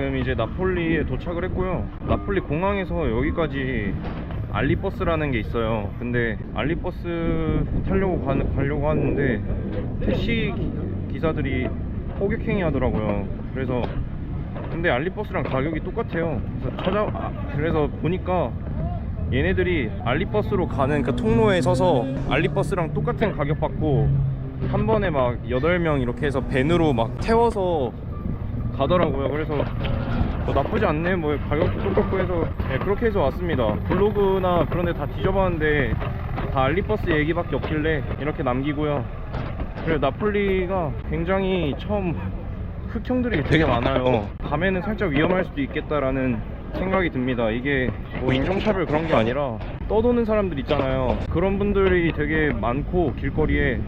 지금 이제 나폴리에 도착을 했고요. 나폴리 공항에서 여기까지 알리버스라는 게 있어요. 근데 알리버스 타려고 가, 가려고 하는데 택시 기- 기사들이 호객행위 하더라고요. 그래서 근데 알리버스랑 가격이 똑같아요. 그래서 찾아 아, 그래서 보니까 얘네들이 알리버스로 가는 그 통로에 서서 알리버스랑 똑같은 가격 받고 한 번에 막 8명 이렇게 해서 밴으로 막 태워서 가더라고요. 그래서 뭐 나쁘지 않네. 뭐 가격도 똑같고 해서 네, 그렇게 해서 왔습니다. 블로그나 그런 데 다 뒤져봤는데 다 알리버스 얘기밖에 없길래 이렇게 남기고요. 그리고 나폴리가 굉장히 처음 흑형들이 되게 많아요. 밤에는 살짝 위험할 수도 있겠다라는 생각이 듭니다. 이게 뭐 인종차별 그런 게 아니라 떠도는 사람들 있잖아요. 그런 분들이 되게 많고 길거리에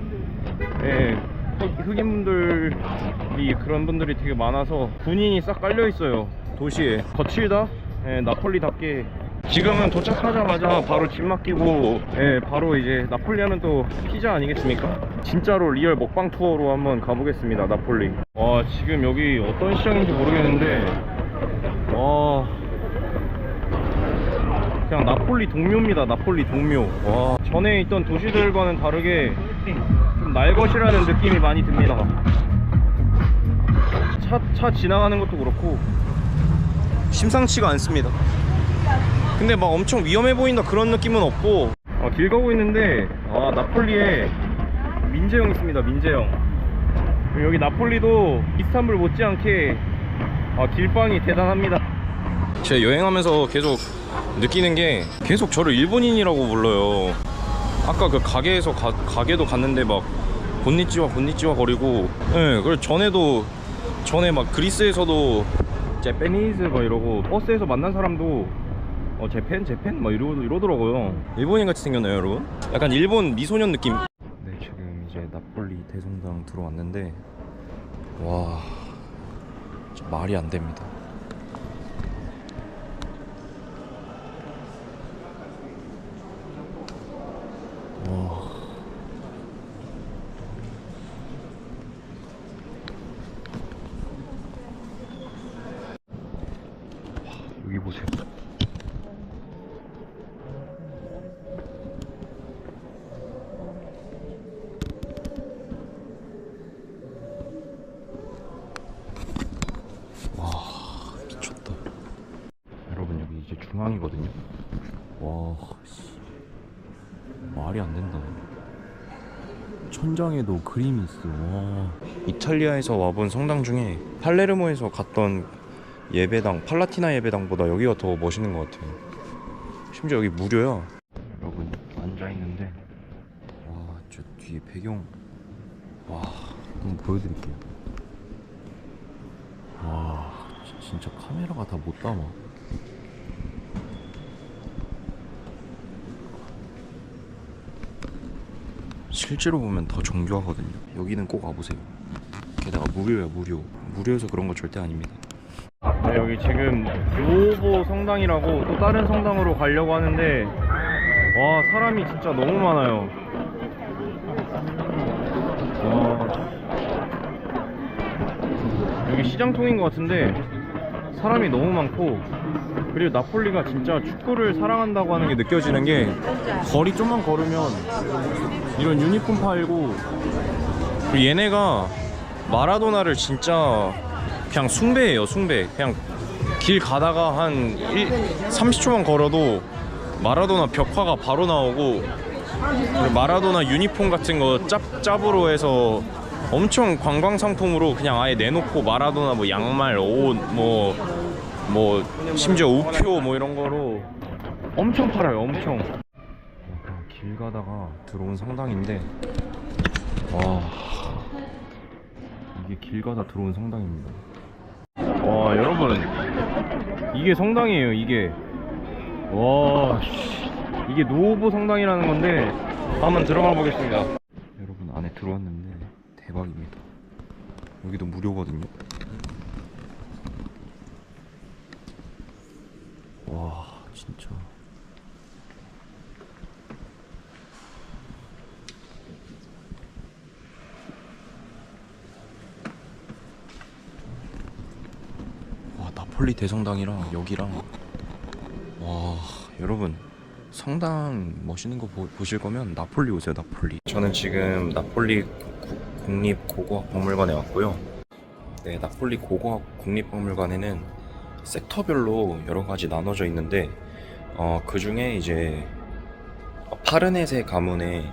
예, 흑- 흑인분들이 그런 분들이 되게 많아서 군인이 싹 깔려 있어요. 도시에 거칠다. 예, 나폴리답게 지금은 도착하자마자 바로 짐 맡기고 예, 바로 이제 나폴리 하면 또 피자 아니겠습니까? 진짜로 리얼 먹방 투어로 한번 가보겠습니다. 나폴리. 와 지금 여기 어떤 시장인지 모르겠는데 와 그냥 나폴리 동묘입니다. 나폴리 동묘. 와 전에 있던 도시들과는 다르게 좀 날 것이라는 느낌이 많이 듭니다. 차, 차 지나가는 것도 그렇고 심상치가 않습니다. 근데 막 엄청 위험해 보인다 그런 느낌은 없고 어, 길 가고 있는데 아 나폴리에 민재형 있습니다. 민재형. 여기 나폴리도 이스탄불 못지않게 아, 길빵이 대단합니다. 제가 여행하면서 계속 느끼는 게 계속 저를 일본인이라고 불러요. 아까 그 가게에서 가, 가게도 갔는데 막 곤니찌와 곤니찌와 거리고 예 그리고 전에도 전에 막 그리스에서도 제페니즈 막 이러고 버스에서 만난 사람도 어 제펜 제펜 막 이러, 이러더라고요. 일본인 같이 생겼나요 여러분? 약간 일본 미소년 느낌. 네 지금 이제 나폴리 대성당 들어왔는데 와 말이 안 됩니다. 와 여기 보세요. 와 미쳤다. 여러분 여기 이제 중앙이거든요. 와 씨. 말이 안 된다. 천장에도 그림이 있어. 와. 이탈리아에서 와본 성당 중에 팔레르모에서 갔던 예배당, 팔라티나 예배당보다 여기가 더 멋있는 것 같아요. 심지어 여기 무료야. 여러분 앉아 있는데 와, 저 뒤에 배경 와, 한번 보여드릴게요. 와, 지- 진짜 카메라가 다 못 담아. 실제로 보면 더 정교하거든요. 여기는 꼭 와보세요. 게다가 무료야 무료. 무료여서 그런 거 절대 아닙니다. 네, 여기 지금 요보 성당이라고 또 다른 성당으로 가려고 하는데 와 사람이 진짜 너무 많아요. 와 여기 시장통인 것 같은데 사람이 너무 많고 그리고 나폴리가 진짜 축구를 사랑한다고 하는 게 느껴지는 게 거리 좀만 걸으면 이런 유니폼 팔고 그리고 얘네가 마라도나를 진짜 그냥 숭배해요 숭배. 그냥 길 가다가 한 1, 30초만 걸어도 마라도나 벽화가 바로 나오고 마라도나 유니폼 같은 거 짭, 짭으로 해서 엄청 관광 상품으로 그냥 아예 내놓고 마라도나 뭐 양말 옷 뭐 뭐 심지어 우표 뭐 이런 거로 엄청 팔아요 엄청 길 가다가 들어온 성당인데 와. 이게 길 가다 들어온 성당입니다. 와 여러분 이게 성당이에요 이게. 와 씨. 이게 노오보 성당이라는 건데 한번 들어가 보겠습니다. 여러분 안에 들어왔는데 대박입니다. 여기도 무료거든요. 와 진짜 와 나폴리 대성당이랑 여기랑. 와 여러분 성당 멋있는 거 보, 보실 거면 나폴리 오세요 나폴리. 저는 지금 나폴리 구- 국립고고학박물관에 왔고요. 네 나폴리 고고학 국립박물관에는 섹터별로 여러 가지 나눠져 있는데 어, 그 중에 이제 파르네세 가문에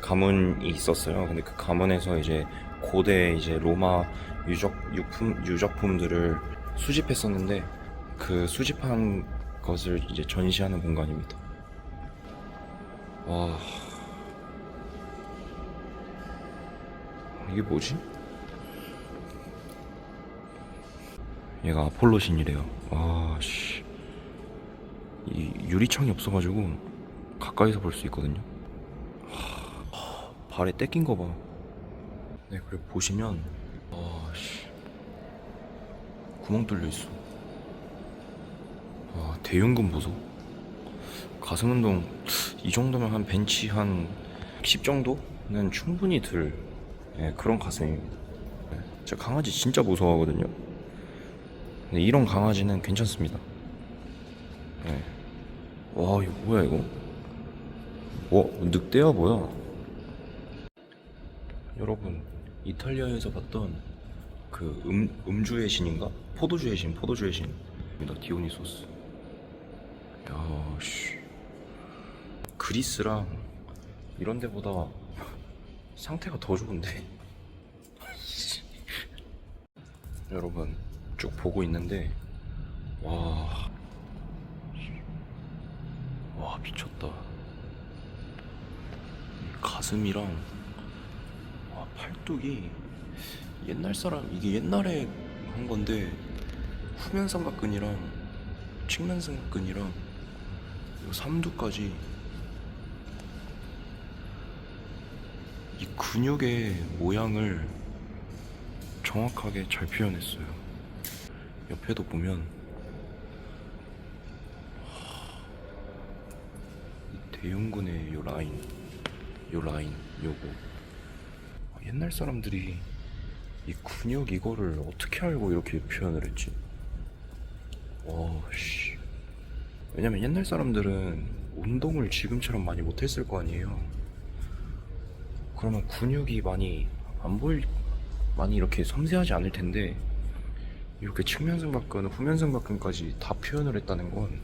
가문이 있었어요. 근데 그 가문에서 이제 고대 이제 로마 유적 유품 유적품들을 수집했었는데 그 수집한 것을 이제 전시하는 공간입니다. 와 이게 뭐지? 얘가 아폴로 신이래요. 와씨 이 유리창이 없어가지고 가까이서 볼 수 있거든요. 하, 발에 떼낀 거 봐. 네 그리고 보시면 구멍 뚫려 있어. 와 대흉근 보소. 가슴 운동 이 정도면 한 벤치 한 10 정도는 충분히 들 예, 그런 가슴입니다. 예, 제가 강아지 진짜 무서워하거든요. 근데 이런 강아지는 괜찮습니다. 예. 와 이거 뭐야 이거? 뭐 늑대야 뭐야? 여러분 이탈리아에서 봤던 그 음, 음주의 신인가? 포도주의 신, 포도주의 신 입니다. 디오니소스. 야, 씨. 그리스랑 이런 데보다 상태가 더 좋은데. 여러분, 쭉 보고 있는데, 와. 와, 미쳤다. 이 가슴이랑, 와, 팔뚝이 옛날 사람 이게 옛날에 한 건데 후면 삼각근이랑 측면 삼각근이랑 요 삼두까지 이 근육의 모양을 정확하게 잘 표현했어요. 옆에도 보면 이 대흉근의 요 라인, 요 라인, 요거 옛날 사람들이 이 근육 이거를 어떻게 알고 이렇게 표현을 했지? 와, 씨. 왜냐면 옛날 사람들은 운동을 지금처럼 많이 못했을 거 아니에요. 그러면 근육이 많이 안 보일, 많이 이렇게 섬세하지 않을 텐데, 이렇게 측면 삼각근, 후면 삼각근까지 다 표현을 했다는 건,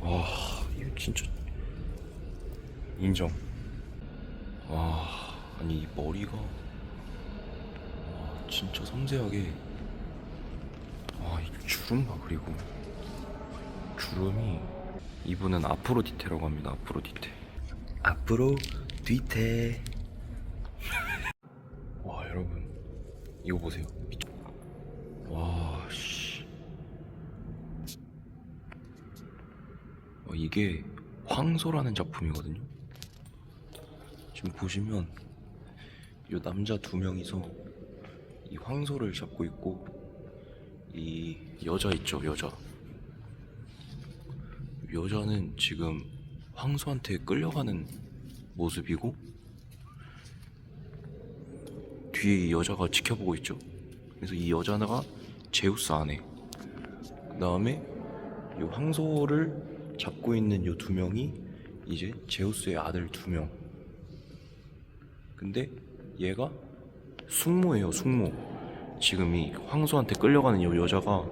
와, 이거 진짜, 인정. 와, 아니, 이 머리가, 와, 진짜 섬세하게 와, 이 주름 봐 그리고 주름이 이분은 아프로디테라고 합니다. 아프로디테. 아프로디테. 와, 여러분 이거 보세요. 미쳤... 와, 씨. 어, 이게 황소라는 작품이거든요. 지금 보시면 이 남자 두 명이서 이 황소를 잡고 있고 이 여자 있죠 여자. 여자는 지금 황소한테 끌려가는 모습이고 뒤에 이 여자가 지켜보고 있죠. 그래서 이 여자가 제우스 아내 그 다음에 이 황소를 잡고 있는 이 두 명이 이제 제우스의 아들 두 명. 근데 얘가 숙모예요 숙모 지금 이 황소한테 끌려가는 이 여자가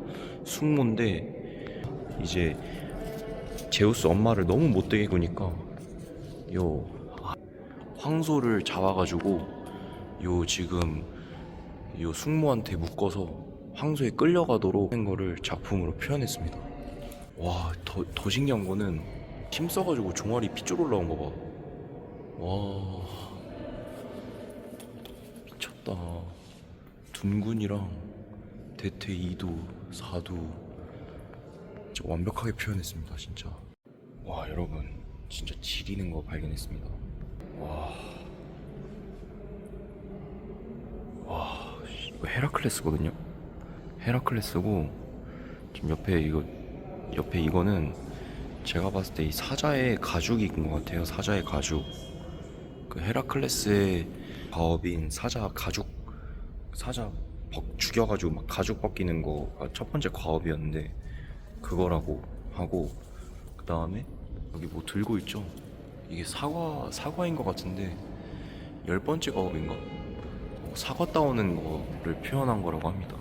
숙모인데 이제 제우스 엄마를 너무 못되게 구니까 요 아, 황소를 잡아가지고 요 지금 요 숙모한테 묶어서 황소에 끌려가도록 한 거를 작품으로 표현했습니다. 와, 더, 더 신기한 거는 힘 써가지고 종아리 핏줄 올라온 거 봐. 와, 미쳤다. 둔군이랑 대퇴 2도, 4도 진짜 완벽하게 표현했습니다, 진짜. 와, 여러분, 진짜 지리는 거 발견했습니다. 와, 와, 씨, 이거 헤라클레스거든요. 헤라클레스고 지금 옆에 이거 옆에 이거는 제가 봤을 때 이 사자의 가죽인 것 같아요. 사자의 가죽. 그 헤라클레스의 가업인 사자 가죽 사자 벗- 죽여가지고 막 가죽 벗기는 거가 첫 번째 과업이었는데 그거라고 하고 그 다음에 여기 뭐 들고 있죠? 이게 사과 사과인 것 같은데 열 번째 과업인가? 어, 사과 따오는 거를 표현한 거라고 합니다.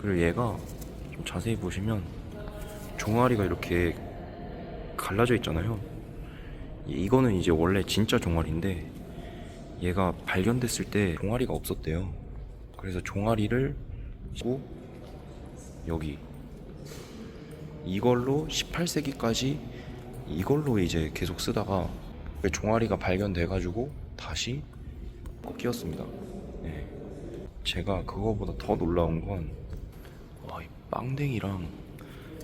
그리고 얘가 좀 자세히 보시면 종아리가 이렇게 갈라져 있잖아요. 이- 이거는 이제 원래 진짜 종아리인데 얘가 발견됐을 때 종아리가 없었대요. 그래서 종아리를 고 여기 이걸로 18세기까지 이걸로 이제 계속 쓰다가 그 종아리가 발견돼가지고 다시 끼웠습니다. 예. 제가 그거보다 더 놀라운 건 와, 이 빵댕이랑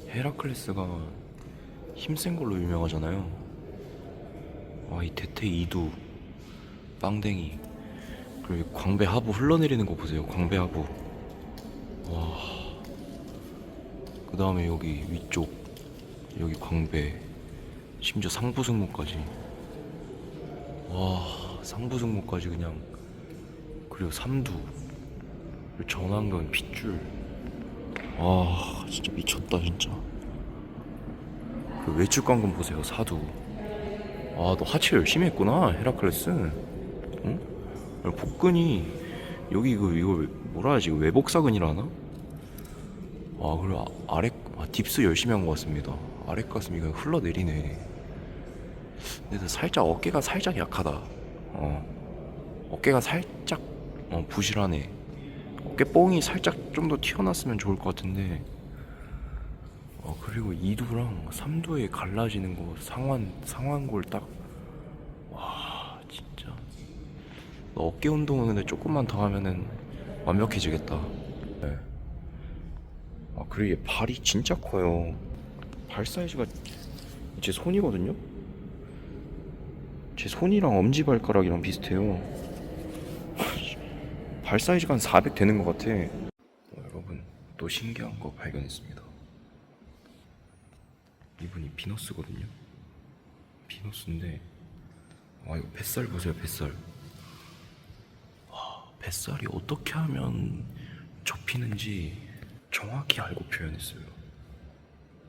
헤라클레스가 힘센 걸로 유명하잖아요. 와, 이 대퇴 이두 빵댕이 그리고 이 광배 하부 흘러내리는 거 보세요. 광배 하부. 와. 그 다음에 여기 위쪽 여기 광배 심지어 상부승모까지. 와, 상부승모까지 그냥 그리고 삼두 그리고 전완근 핏줄. 와, 진짜 미쳤다 진짜. 그 외출 광금 보세요 사두. 아, 너 하체 열심히 했구나 헤라클레스. 응? 복근이 여기 이거 이거 뭐라 하지 이거 외복사근이라나? 아 그리고 아, 아래 아, 딥스 열심히 한 것 같습니다. 아래 가슴이 그냥 흘러내리네. 근데 살짝 어깨가 살짝 약하다. 어 어깨가 살짝 어, 부실하네. 어깨 뽕이 살짝 좀 더 튀어났으면 좋을 것 같은데. 어 그리고 이두랑 삼두에 갈라지는 거 상완 상완골 딱. 와 진짜. 너 어깨 운동은 근데 조금만 더 하면은 완벽해지겠다. 네. 아 그리고 얘 발이 진짜 커요. 발 사이즈가 제 손이거든요. 제 손이랑 엄지 발가락이랑 비슷해요. 발 사이즈가 한 400 되는 것 같아. 어, 여러분 또 신기한 거 발견했습니다. 이분이 비너스거든요. 비너스인데 와 이거 뱃살 보세요 뱃살. 뱃살이 어떻게 하면 접히는지 정확히 알고 표현했어요.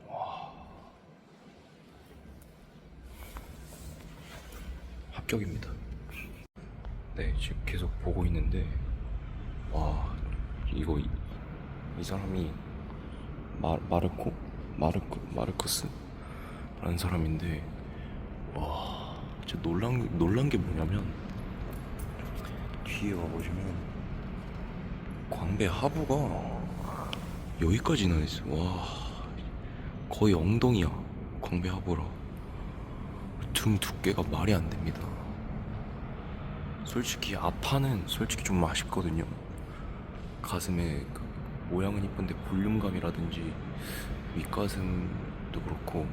와. 합격입니다. 네, 지금 계속 보고 있는데, 와, 이거, 이, 이 사람이 마, 마르코? 마르코, 마르코스? 라는 사람인데, 와, 진짜 놀란, 놀란 게 뭐냐면, 뒤에 와보시면 광배 하부가 여기까지 나 있어. 와 거의 엉덩이야. 광배 하부라. 등 두께가 말이 안 됩니다. 솔직히 아파는 솔직히 좀 아쉽거든요. 가슴에 그 모양은 이쁜데 볼륨감이라든지 윗가슴도 그렇고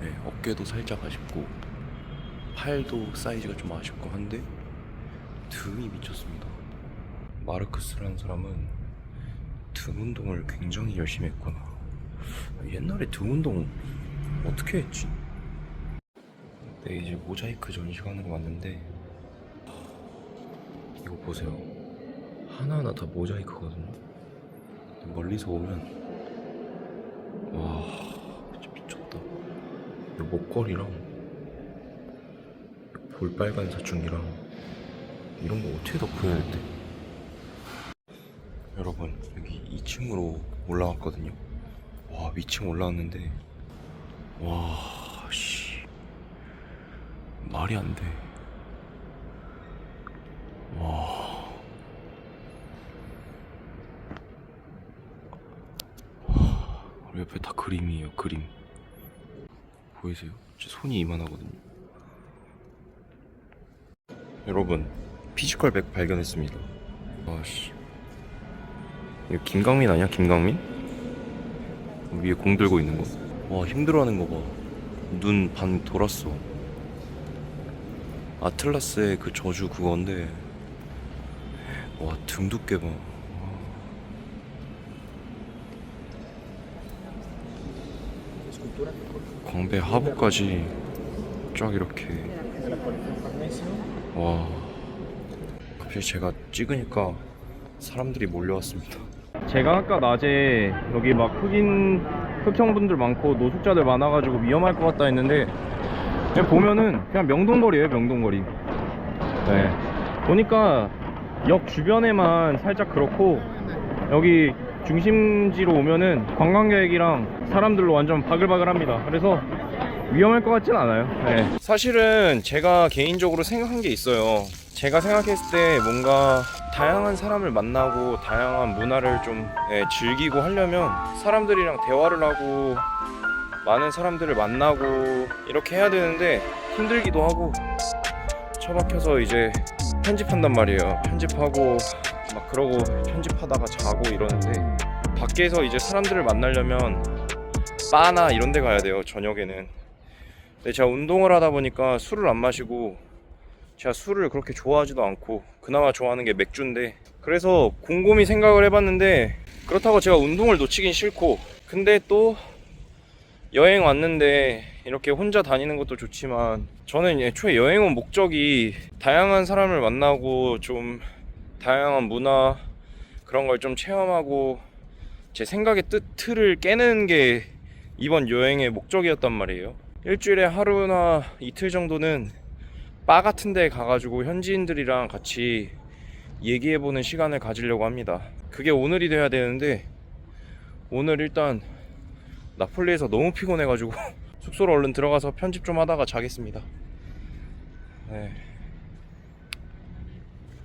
네, 어깨도 살짝 아쉽고 팔도 사이즈가 좀 아쉽고 한데 등이 미쳤습니다. 마르크스라는 사람은 등 운동을 굉장히 열심히 했구나. 옛날에 등 운동 어떻게 했지? 네, 이제 모자이크 전시관으로 왔는데 이거 보세요. 하나하나 다 모자이크거든요. 멀리서 오면 와 진짜 미쳤다. 이 목걸이랑 이 볼빨간 사춘기랑 이런 거 어떻게 덮어야 돼? 여러분 여기 2층으로 올라갔거든요. 와 위층 올라왔는데 와씨 말이 안 돼. 와. 옆에 다 그림이에요 그림. 보이세요? 제 손이 이만하거든요. 여러분 피지컬 백 발견했습니다. 아씨 이거 김강민 아니야 김강민? 위에 공 들고 있는 거. 와 힘들어하는 거 봐. 눈 반 돌았어. 아틀라스의 그 저주 그건데 와 등 두께 봐. 광배 하부까지 쫙 이렇게 와 갑자기 제가 찍으니까 사람들이 몰려왔습니다. 제가 아까 낮에 여기 막 흑인 흑형분들 많고 노숙자들 많아가지고 위험할 것 같다 했는데 그냥 보면은 그냥 명동거리예요 명동거리. 네. 보니까 역 주변에만 살짝 그렇고 여기 중심지로 오면은 관광객이랑 사람들로 완전 바글바글합니다. 그래서 위험할 것 같진 않아요. 네. 사실은 제가 개인적으로 생각한 게 있어요. 제가 생각했을 때 뭔가 다양한 사람을 만나고 다양한 문화를 좀 예, 즐기고 하려면 사람들이랑 대화를 하고 많은 사람들을 만나고 이렇게 해야 되는데 힘들기도 하고 처박혀서 이제 편집한단 말이에요. 편집하고 막 그러고 편집하다가 자고 이러는데 밖에서 이제 사람들을 만나려면 바나 이런 데 가야 돼요. 저녁에는. 근데 제가 운동을 하다 보니까 술을 안 마시고 제가 술을 그렇게 좋아하지도 않고 그나마 좋아하는 게 맥주인데 그래서 곰곰이 생각을 해봤는데 그렇다고 제가 운동을 놓치긴 싫고 근데 또 여행 왔는데 이렇게 혼자 다니는 것도 좋지만 저는 애초에 여행 온 목적이 다양한 사람을 만나고 좀 다양한 문화 그런 걸 좀 체험하고 제 생각의 뜻 틀을 깨는 게 이번 여행의 목적이었단 말이에요. 일주일에 하루나 이틀 정도는 바 같은 데 가가지고 현지인들이랑 같이 얘기해보는 시간을 가지려고 합니다. 그게 오늘이 돼야 되는데 오늘 일단 나폴리에서 너무 피곤해가지고 숙소로 얼른 들어가서 편집 좀 하다가 자겠습니다. 네.